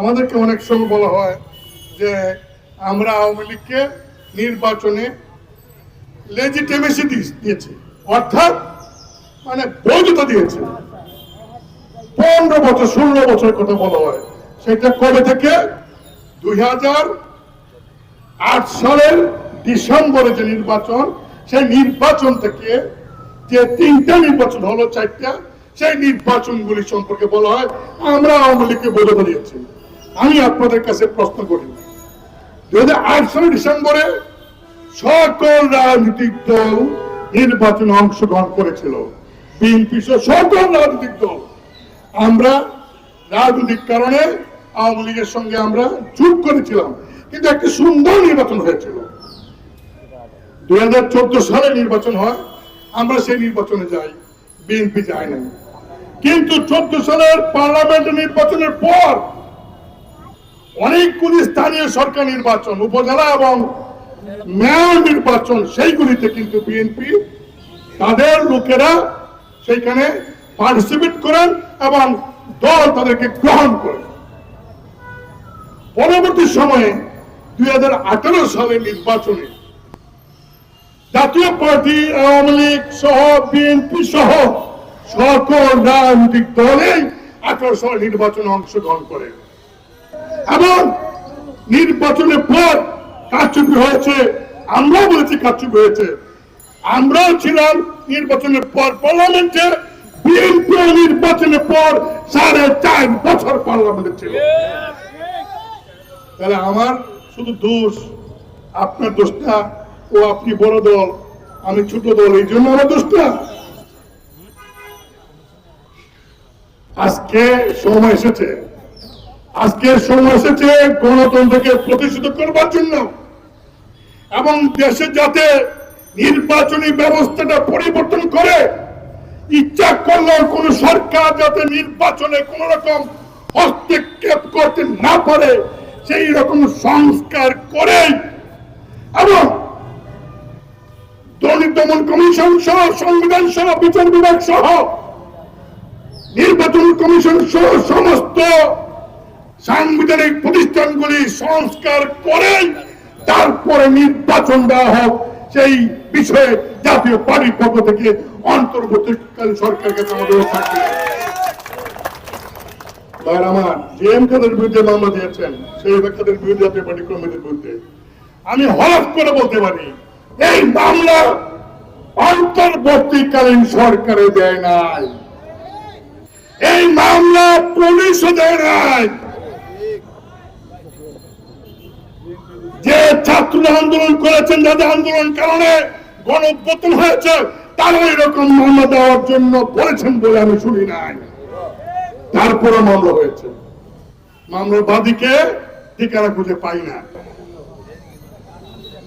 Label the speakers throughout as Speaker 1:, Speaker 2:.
Speaker 1: আমাদেরকে অনেক সময় বলা হয় যে আমরা আওয়ামী লীগকে নির্বাচনে লেজিটেমেসি দিয়েছি অর্থাৎ মানে বৈধতা দিয়েছে। পনেরো বছর, ষোলো বছর কথা বলা হয়। সেটা কবে থেকে? দুই আট সালের ডিসেম্বরে যে নির্বাচন, সেই নির্বাচন থেকে যে তিনটা নির্বাচন হলো চারটা, সেই নির্বাচনগুলি সম্পর্কে বলা হয়, আমরা আওয়ামী লীগকে বৈধতা দিয়েছি। আমি আপনাদের কাছে প্রশ্ন করি দুই হাজার ডিসেম্বরে সকল রাজনৈতিক দল নির্বাচনে অংশগ্রহণ করেছিল। বিএনপি সকল রাজনৈতিক দল। আমরা রাজনৈতিক কারণে আওয়ামী লীগের সঙ্গে আমরা চুপ করেছিলাম, কিন্তু একটি সুন্দর নির্বাচন হয়েছিল। দুই হাজার চোদ্দ সালে নির্বাচন হয়, আমরা সেই নির্বাচনে যাই, বিএনপি যায় নাই। কিন্তু চোদ্দ সালের পার্লামেন্ট নির্বাচনের পর অনেকগুলি স্থানীয় সরকার নির্বাচন, উপজেলা এবং মেয়র নির্বাচন, সেইগুলিতে কিন্তু বিএনপি তাদের লোকেরা সেইখানে পার্টিসিপেট করেন এবং দল তাদেরকে গ্রহণ করে। পরবর্তী সময়ে দুই হাজার আঠারো সালের নির্বাচনে জাতীয় পার্টি, আওয়ামী লীগ সহ বিএনপি সহ সকল রাজনৈতিক দলেই আঠারো সালের নির্বাচনে অংশগ্রহণ করে। এবং নির্বাচনের পর কারচুপি হয়েছে, আমরাও বলেছি কারচুপি হয়েছে। আমরাও ছিলাম নির্বাচনের পর পার্লামেন্টে বিএনপি নির্বাচনের পর সাড়ে চার বছর পার্লামেন্টে ছিল। তাহলে আমার শুধু দোষ, আপনার দোষটা ও আপনি বড় দল, আমি ছোট দল, এই জন্য আমার দোষটা আজকে সময় এসেছে। আজকে সময় এসেছে গণতন্ত্রকে প্রতিষ্ঠিত করবার জন্য এবং দেশে যাতে নির্বাচনী ব্যবস্থাটা পরিবর্তন করে, ইচ্ছা করলেও কোন সরকার যাতে নির্বাচনে কোন রকম হস্তক্ষেপ করতে না পারে, সেই রকম সংস্কার করে এবং দুর্নীতি দমন কমিশন সহ, সংবিধান সহ, বিচার বিভাগ সহ, নির্বাচন কমিশন সহ সমস্ত সাংবিধানিক প্রতিষ্ঠানগুলি সংস্কার করে তারপরে নির্বাচন দেওয়া হোক, সেই বিষয়ে জাতীয় পার্টির পক্ষ থেকে অন্তর্বর্তীকালীন বিরুদ্ধে। আমি হলফ করে বলতে পারি, এই মামলা অন্তর্বর্তীকালীন সরকারে দেয় নাই। এই মামলা পুলিশও দেয় নাই। যে ছাত্ররা আন্দোলন করেছেন, যাদের আন্দোলন কারণে গণ হয়েছে তারা এরকম মামলা দেওয়ার জন্য বলেছেন বলে আমি শুনি নাই। তারপরে মামলা হয়েছে। মামলার বাদীকে ঠিকানা খুঁজে পাই না।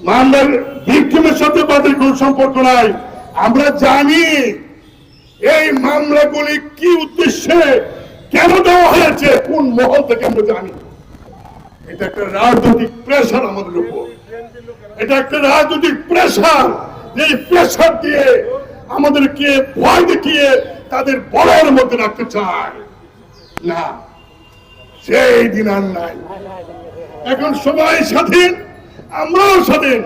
Speaker 1: মামলার ভিক্টিমের সাথে বাদীর কোন সম্পর্ক নাই। আমরা জানি এই মামলাগুলি কি উদ্দেশ্যে কেন দেওয়া হয়েছে, কোন মহল থেকে আমরা জানি এটা একটা রাজনৈতিক প্রেশার আমাদের উপর। এটা একটা রাজনৈতিক প্রেশার এই প্রেশার দিয়ে আমাদেরকে ভয় দেখিয়ে তাদের বড়ের মধ্যে রাখতে চায়। না, সেই দিন আর নাই। এখন সবাই স্বাধীন, আমরাও স্বাধীন।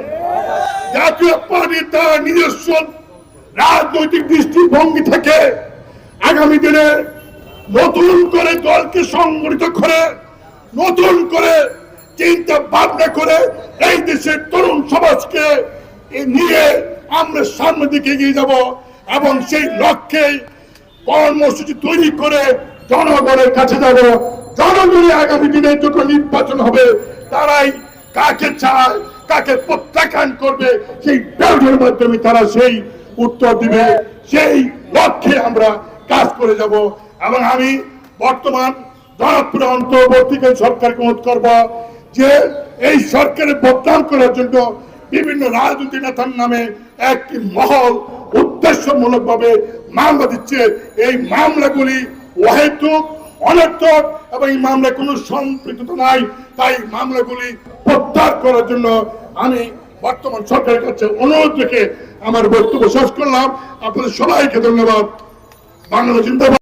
Speaker 1: জাতীয় পার্টি তার নিজস্ব রাজনৈতিক দৃষ্টিভঙ্গি থেকে আগামী দিনে নতুন করে দলকে সংগঠিত করে নতুন করে চিন্তা ভাবনা করে এই দেশের তরুণ সমাজকে নিয়ে আমরা সামনের দিকে এগিয়ে যাব এবং সেই লক্ষ্যে কর্মসূচি তৈরি করে জনগণের কাছে যাব। জনগণের আগামী দিনে যখন নির্বাচন হবে, তারাই কাকে চায়, কাকে প্রত্যাখ্যান করবে, সেই ব্যালটের মাধ্যমে তারা সেই উত্তর দিবে, সেই লক্ষ্যে আমরা কাজ করে যাব। এবং আমি বর্তমান জনপ্রিয় অন্তর্বর্তীকালীন সরকারকে অনুরোধ করব যে এই সরকারের বদনাম করার জন্য বিভিন্ন রাজনৈতিক নেতার নামে একটি মহল উদ্দেশ্যমূলক ভাবে মামলা দিচ্ছে। এই মামলাগুলি অহেতুক অনর্থক এবং এই মামলায় কোনো সম্পৃক্ততা নাই। তাই মামলাগুলি প্রত্যাহার করার জন্য আমি বর্তমান সরকারের কাছে অনুরোধ রেখে আমার বক্তব্য শেষ করলাম। আপনাদের সবাইকে ধন্যবাদ। বাংলাদেশ জিন্দাবাদ।